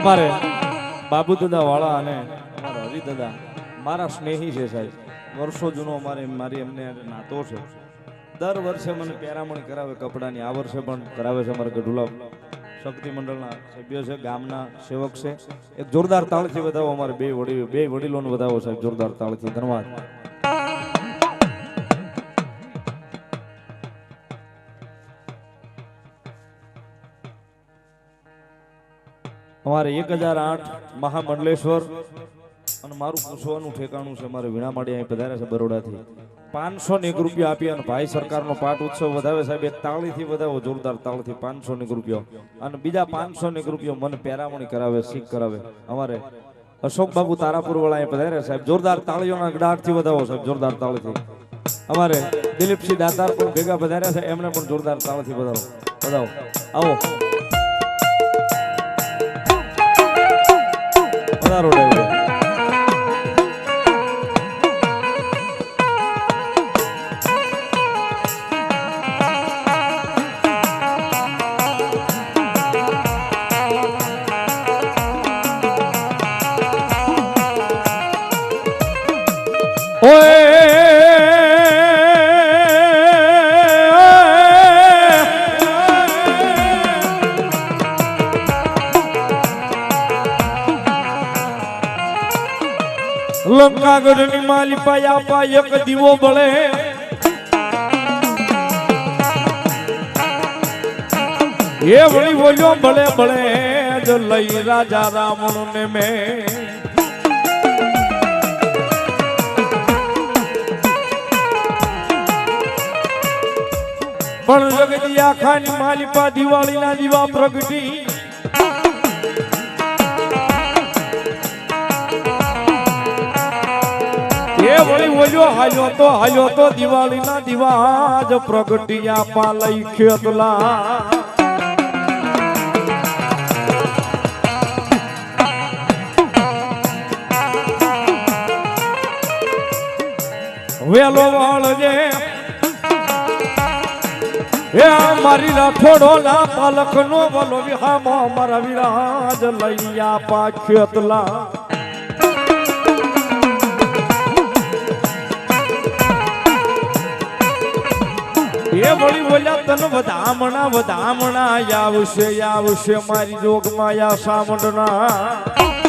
અમારે બાબુ દાદા વાળા અને હરિ દાદા, મારા સ્નેહી છે સાહેબ. વર્ષો જૂનો અમારે મારી એમને નાતો છે. દર વર્ષે મને પેરામણ કરાવે, કપડાની. આ વર્ષે પણ કરાવે છે અમારા ગઢુલા શક્તિ મંડળના સભ્યો છે, ગામના સેવક છે. એક જોરદાર તાળથી વધાવો અમારે બે વડીલ, બે વડીલોનો વધાવો સાહેબ, જોરદાર તાળથી. ધન્યવાદ. અમારે એક હજાર આઠ મહામંડલેશ્વર અને મારું પૂછવાનું ઠેકાણું છે મારે વીણામાળી અહીં પધાર્યા છે, બરોડાથી. પાંચસો ને એક રૂપિયા આપી અને ભાઈ સરકારનો પાઠ ઉત્સવ વધાવે સાહેબ એક તાળીથી વધાવો, જોરદાર તાળથી પાંચસો ને એક રૂપિયો. અને બીજા પાંચસો ને એક રૂપિયો મને પેરામણી કરાવે, શીખ કરાવે. અમારે અશોક બાબુ તારાપુર વાળા અહીં પધાર્યા સાહેબ, જોરદાર તાળીઓના ગડાટથી વધાવો સાહેબ, જોરદાર તાળીથી. અમારે દિલીપસિંહ દાતાર પણ ભેગા પધાર્યા છે એમને પણ જોરદાર તાળથી વધાવો વધાવો. આવો. વધારો ડ્રાઈવર લંકાગઢની માલિપા આપા એક દીવો બળે. એ વળી બોલ્યો ભલે ભલે જ લઈ રાજા રાવણ ને મેં. પણ જગતી આખાની માલિપા દિવાળીના દીવા પ્રગટી. ઓલ્યો હાલ્યો તો હાલ્યો તો દિવાળીના દીવા જ પ્રગટિયા પાલઈ ખેતલા. વેલો વાળજે એ મારી રાઠોડો ના પાલક નો વલો વિહામો મારા વિરાજ લૈયા પા એ વળી બોલ્યા તન વધામણા વધામણા આવશે આવશે મારી જોગમાં યા સામંડના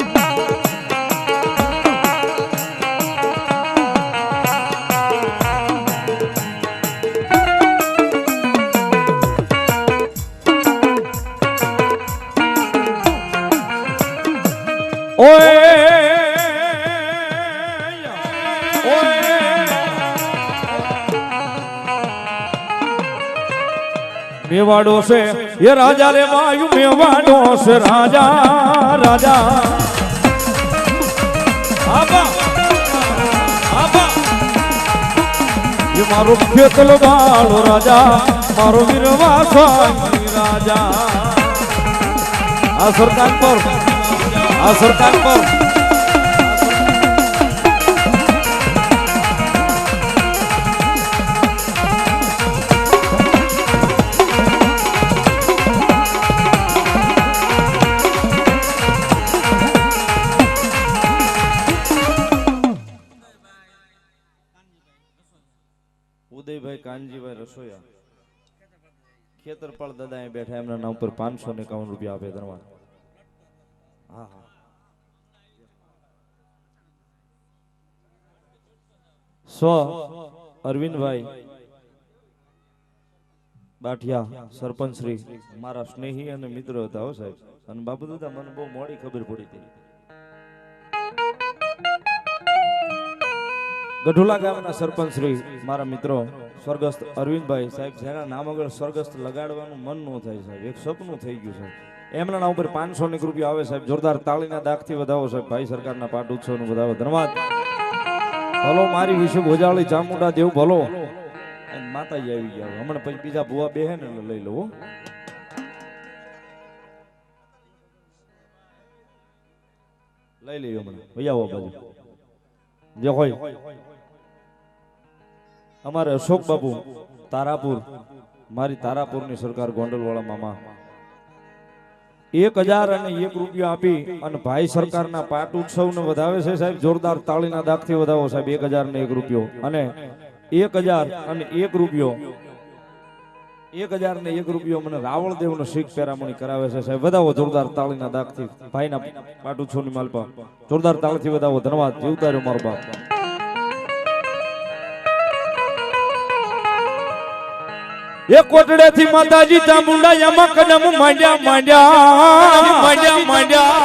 મેવાડો છે. એ રાજા રે વાયુ મેવાડો છે. રાજા રાજા. એ મારો ખેતલો વાળો રાજા, મારો વીરવા રાજા. આ સરકાર પર, આ સરકાર પર. રસોયા ખેતરપાળ દાદા બેઠા, એમના નામ પર પાંચસો ને એકાવન રૂપિયા આપે ધન્યવાદ હા હા. સ્વ અરવિંદભાઈ. બાઠિયા, સરપંચ શ્રી. મારા સ્નેહી અને મિત્ર હતા હો સાહેબ. અને બાપુ દાદા મને બહુ મોડી ખબર પડી હતી. ગઢોલા ગામના સરપંચ શ્રી મારા મિત્રો, સ્વર્ગસ્થ અરવિંદભાઈ સાહેબ, જેના નામ આગળ સ્વર્ગસ્થ લગાડવાનું મન ન થાય સાહેબ, એક સપનું થઈ ગયું સાહેબ. એમના નામ ઉપર પાંચસો ની રૂપિયા આવે સાહેબ, જોરદાર તાળીના દાખથી વધાવો સાહેબ, ભાઈ સરકારના પાઠ ઉત્સવનું વધાવો, ધન્યવાદ. ભલો મારી વિશે ભોજાળી ચામુંડા દેવ ભલો. માતાજી આવી ગયા હમણાં પછી બીજા ભુવા બે ને લઈ લઉં લઈ લઈએ હમણાં. ભાઈ આવો બાજુ. જે હોય. અમારે અશોક બાબુ, તારાપુર, મારી તારાપુરની સરકાર ગોંડલવાળા મામા. એક હજાર અને એક રૂપિયા આપી અને ભાઈ સરકારના પાટ ઉત્સવને વધાવે છે સાહેબ, જોરદાર તાળીના દાગથી વધાવો સાહેબ, એક હજાર ને એક રૂપિયો. અને એક હજાર અને એક રૂપિયો, એક હજાર ને એક રૂપિયો મને રાવળ દેવનો શીખ પેરામણી કરાવે છે સાહેબ. વધાવો જોરદાર તાળીના દાગથી. ભાઈના પાટ ઉત્સવની માલપા. જોરદાર તાળથી વધાવો. ધન્યવાદ. જીવતા રહ્યો મારો બાપ. એ કોટડે થી માતાજી ચામુંડા યમા કદમ માંડ્યા માંડ્યા. માંડ્યા માંડ્યા.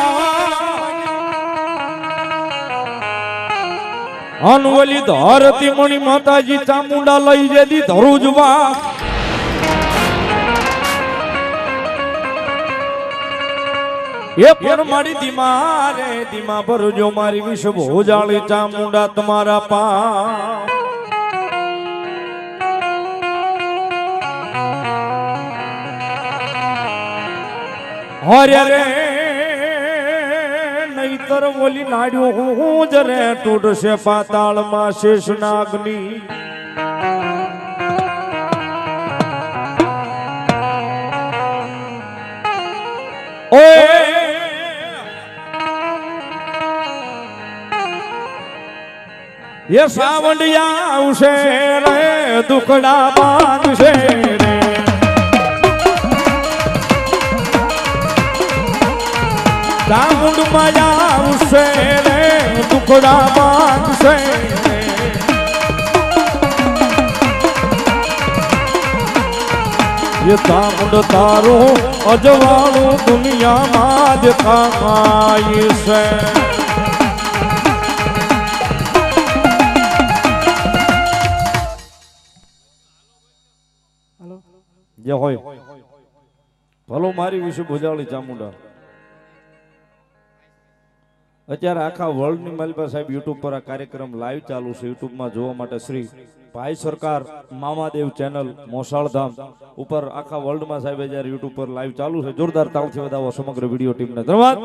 અનવલી ધરતી મણી માતાજી ચામુંડા લઈ જેદી ધરુજવા એ પર મારી ધીમા રે ધીમા ભરજો મારી વિશ્વ ભોજાળી ચામુંડા તમારા પા હરે રે, નહીતર બોલી નાડ્યો હું જ રે તૂટશે પાતાળમાં શેષ નાગની ઓય, એ સાવંડિયા આવશે રે, દુખડા બાંધશે. રે ચામુંડ માયા આવશે રે ટુકડા બાંધશે. એ ચામુંડ તારું અજવાળું દુનિયામાં જ કામાય છે જે હોય ભલો મારી વિશે ભુજાળી ચામુંડા અત્યારે આખા વર્લ્ડની માલિકા સાહેબ યુટ્યુબ પર આ કાર્યક્રમ લાઈવ ચાલુ છે. યુટ્યુબમાં જોવા માટે શ્રી ભાઈ સરકાર, મામાદેવ ચેનલ મોસાળધામ ઉપર આખા વર્લ્ડમાં સાહેબ જ્યારે યુટ્યુબ પર લાઈવ ચાલુ છે. જોરદાર તાળથી વધાવો સમગ્ર વીડિયો ટીમને ધન્યવાદ.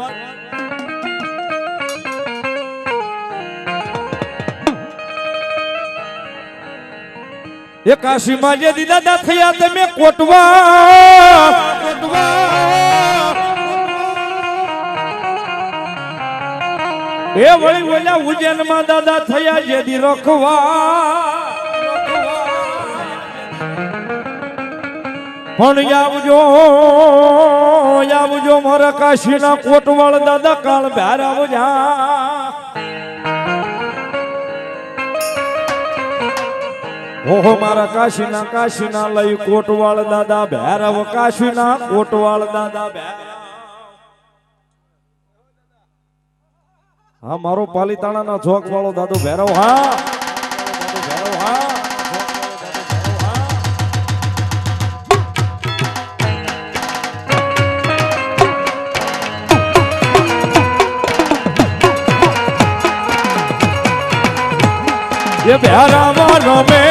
એ કાશીમાં જે દીદા થયા, તમે કોટવા. એ વળી ઓલા ઉજ્જૈનમાં દાદા થયા જેદી રખવા. પણ આવજો આવજો મારા કાશીના કોટવાળ દાદા કાળ બહાર આવજા. ઓહો મારા કાશીના કાશીના લઈ કોટવાળ દાદા ભેરવ કાશીના કોટવાળ દાદા ભેરવ હા મારો પાલીતાણાનો જોક વાળો દાદુ ભેરવ હા દાદુ ભેરવ હા ये प्यारा वारो में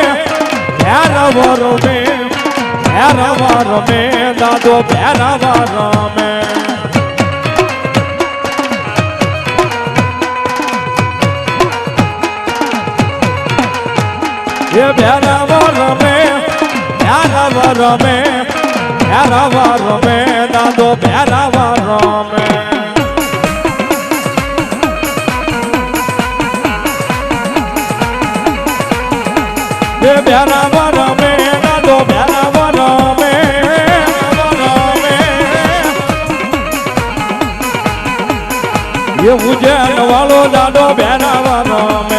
प्यारा वारो में प्यारा वारो में दादो प्यारा वारो में એ ભેરવા રમે ભેરવા રમે ભેરવા રમે દાદો ભેરવા રમે એ ભેરવા રમે દાદો ભેરવા રમે એ ઉજેન વાળો દાદો ભેરવા રમે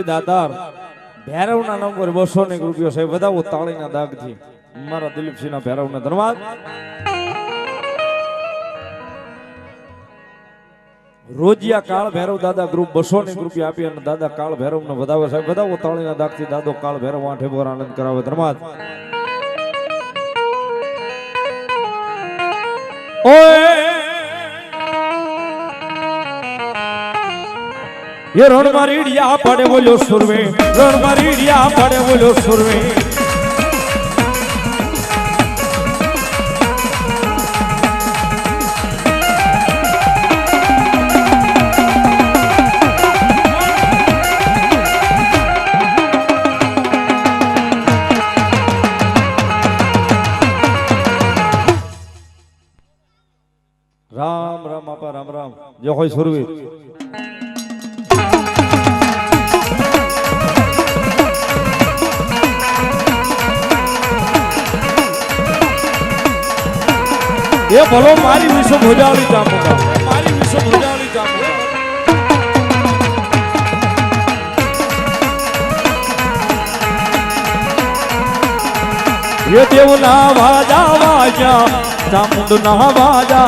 દિલીપસિંહ દાદા? ભૈરવના નામ પર બસો ને રૂપિયો સાહેબ બધા તાળીના દાગથી. મારા દિલીપસિંહના ભૈરવને ધન્યવાદ રોજિયા કાળ ભૈરવ દાદા ગ્રુપ બસો ને રૂપિયા આપી અને દાદા કાળ ભૈરવ ને વધાવે સાહેબ બધા તાળીના દાગથી. દાદો કાળ ભૈરવ આઠે બોર આનંદ કરાવે ધન્યવાદ ઓય! એ રણ મારીડિયા પડે બોલ્યો સુરવે રણ મારીડિયા પડે બોલ્યો સુરવે. રામ રામ આપા રામ રામ. જય હોય સુરવીર એ ભલો મારી વિશ્વ ભોજાળી ચામુંડા મારી વિશ્વ ભોજાળી ચામુંડા એ દેવ ના વાજા વાજા ચામુંડ ના વાજા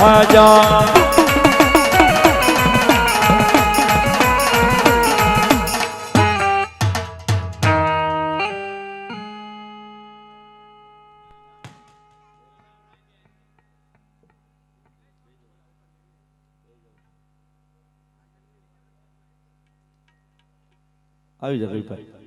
વાજા. આવી જા રવિભાઈ